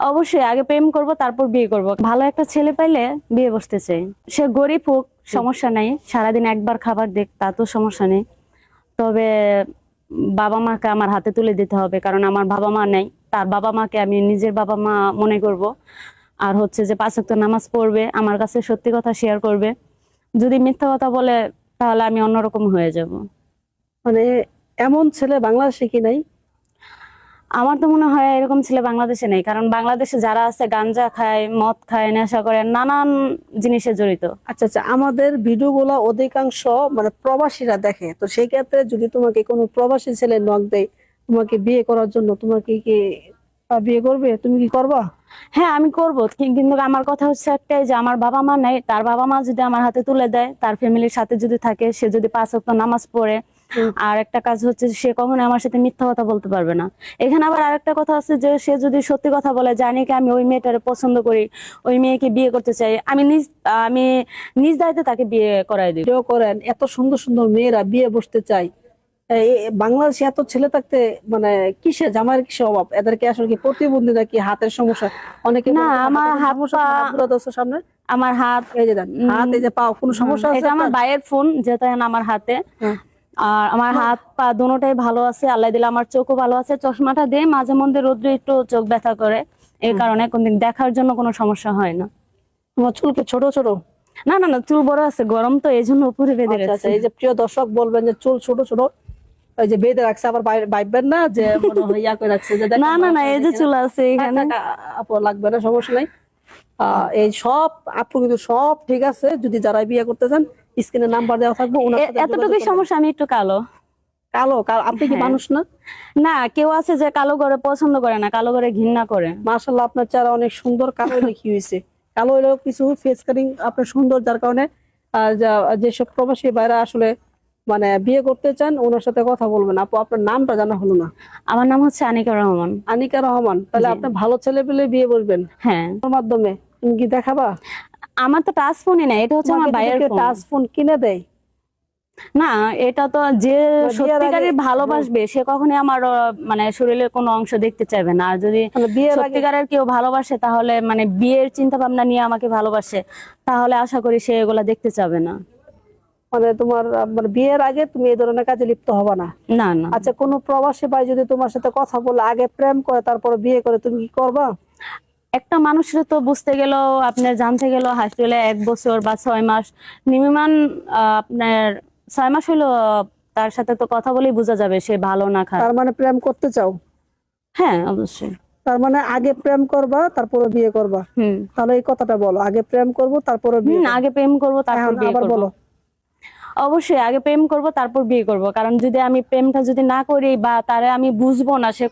অবশ্যই আগে প্রেম করব, তারপর বিয়ে করব। ভালো একটা ছেলে পাইলে বিয়ে বসতে চাই। সে গরিব হোক, সমস্যা নাই। সারাদিন একবার খাবার দেখ, তা তো সমস্যা নেই। তবে বাবা মাকে আমার হাতে তুলে দিতে হবে, কারণ আমার বাবা মা নেই। তার বাবা মাকে আমি নিজের বাবা মা মনে করব। আর হচ্ছে যে পাঁচ ওয়াক্ত নামাজ পড়বে, আমার কাছে সত্যি কথা শেয়ার করবে। যদি মিথ্যা কথা বলে, তাহলে আমি অন্যরকম হয়ে যাব। মানে এমন ছেলে বাংলাদেশে কি নাই? আমার তো মনে হয় এরকম ছেলে বাংলাদেশে নেই কারণ বাংলাদেশে যারা আছে গাঞ্জা খায় মদ খায় নেশা করে নানান জিনিসে জড়িত। আচ্ছা আচ্ছা আমাদের ভিডিওগুলো অধিকাংশ মানে প্রবাসীরা দেখে তো সেই ক্ষেত্রে যদি তোমাকে কোনো প্রবাসী ছেলে নক দেয় তোমাকে বিয়ে করার জন্য তোমাকে কি বিয়ে করবে? তুমি কি করবা? হ্যাঁ আমি করব। কিন্তু আমার কথা হচ্ছে একটাই যে আমার বাবা মা নেই তার বাবা মা যদি আমার হাতে তুলে দেয় তার ফ্যামিলির সাথে যদি থাকে সে যদি পাঁচ নামাজ পড়ে। আর একটা কাজ হচ্ছে সে কখনো আমার সাথে মিথ্যা কথা বলতে পারবে না। এখানে আবার আরেকটা কথা আছে যে সে যদি সত্যি কথা বলে জানি কি আমি ওই মেয়েটারে পছন্দ করি ওই মেয়েকে বিয়ে করতে চাই আমি নিজ আমি নিজ দায়িত্বে তাকে বিয়ে করাই ভিডিও করেন এত সুন্দর সুন্দর মেয়েরা বিয়ে বসতে চায়। এই বাংলাদেশে এত ছেলে থাকতে মানে কিসে জামাইয়ের কিসে অভাব? এদেরকে আসলে কি প্রতিবন্ধী নাকি হাতের সমস্যা? অনেকে না, আমার হাত সামনে। আমার হাত এই যে হাত এই যে পাও কোনো সমস্যা আছে এটা আমার? ভাইয়ের ফোন যেটা আমার হাতে। হ্যাঁ। আর আমার হাত পা দুটোটাই ভালো আছে আল্লাহ দিলে আমার চোখও ভালো আছে। চশমাটা দিয়ে মাঝে মধ্যে রোদ্রে একটু চোখ ব্যথা করে এই কারণে কোনদিন দেখার জন্য কোনো সমস্যা হয় না। তোমার চুলকে ছোট ছোট? না না না চুল বড় আছে গরম তো এই জন্য উপরে বেঁধে আচ্ছা রাখছে। আচ্ছা এই যে প্রিয় দর্শক বলবেন যে চুল ছোট ছোট ওই যে বেঁধে রাখছে আবার ভাববেন না যে মনে হয় ইয়া করে রাখছে যে না না না এই যে চুল আছে থাক, এখানে। থাক, লাগবে না সমস্যা নাই। এই সব আপু কিন্তু সব ঠিক আছে। যদি যারা বিয়ে করতে চান স্ক্রিনে নাম্বার দেওয়া থাকবে ওনার এ- সাথে যোগাযোগ এতটুকুই করবেন। সমস্যা আমি একটু কালো। কালো? কালো? আপনি কি হ্যাঁ। মানুষ না? না কেউ আছে যে কালো করে পছন্দ করে না কালো করে ঘৃণা করে। মার্শাল্লাহ আপনার চেহারা অনেক সুন্দর কালো হলে কি হয়েছে কালো হলেও কিছু ফেস কাটিং আপনার সুন্দর যার কারণে যেসব প্রবাসী বাইরা আসলে মানে বিয়ে করতে চান ওনার সাথে কথা বলবেন। আপু আপনার নামটা জানা হলো না? আমার নাম হচ্ছে আনিকা রহমান। আনিকা রহমান তাহলে আপনি ভালো ছেলে পেলে বিয়ে বসবেন হ্যাঁ। মাধ্যমে। তুমি কি দেখাবা? আমার তো টাচ ফোনই না এটা হচ্ছে আমার ভাইয়ের ফোন। টাচ ফোন কিনে দেয়? না এটা তো যে সত্যিকারের ভালোবাসবে সে কখনই আমার মানে শরীরের কোনো অংশ দেখতে চাইবে না। আর যদি মানে সত্যিকারের কেউ ভালোবাসে তাহলে মানে বিয়ের চিন্তা ভাবনা নিয়ে আমাকে ভালোবাসে তাহলে আশা করি সে এগুলা দেখতে চাবে না। মানে তোমার মানে বিয়ের আগে তুমি এই ধরনের কাজে লিপ্ত হবে না। না না। আচ্ছা কোন প্রবাসী ভাই যদি তোমার সাথে কথা বলে আগে প্রেম করে তারপরে বিয়ে করে তুমি কি করবা? একটা মানুষের তো বুঝতে গেলেও আপনার জানতে গেলেও হসপিটালে এক বছর বা ছয় মাস মিনিমাম আপনার ছয় মাস হলো তার সাথে তো কথা বলেই বোঝা যাবে সে ভালো না খারাপ। তার মানে প্রেম করতে চাও? হ্যাঁ অবশ্যই। তার মানে আগে প্রেম করবা তারপরে বিয়ে করবা? হুম। তাহলে এই কথাটা বলো আগে প্রেম করব তারপরে বিয়ে আগে প্রেম করব তারপর বিয়ে করব। বলো। অবশ্যই আগে প্রেম করব, তারপর বিয়ে করব। কারণ যদি আমি প্রেমটা যদি না করি বা তারে আমি বুঝব না, সে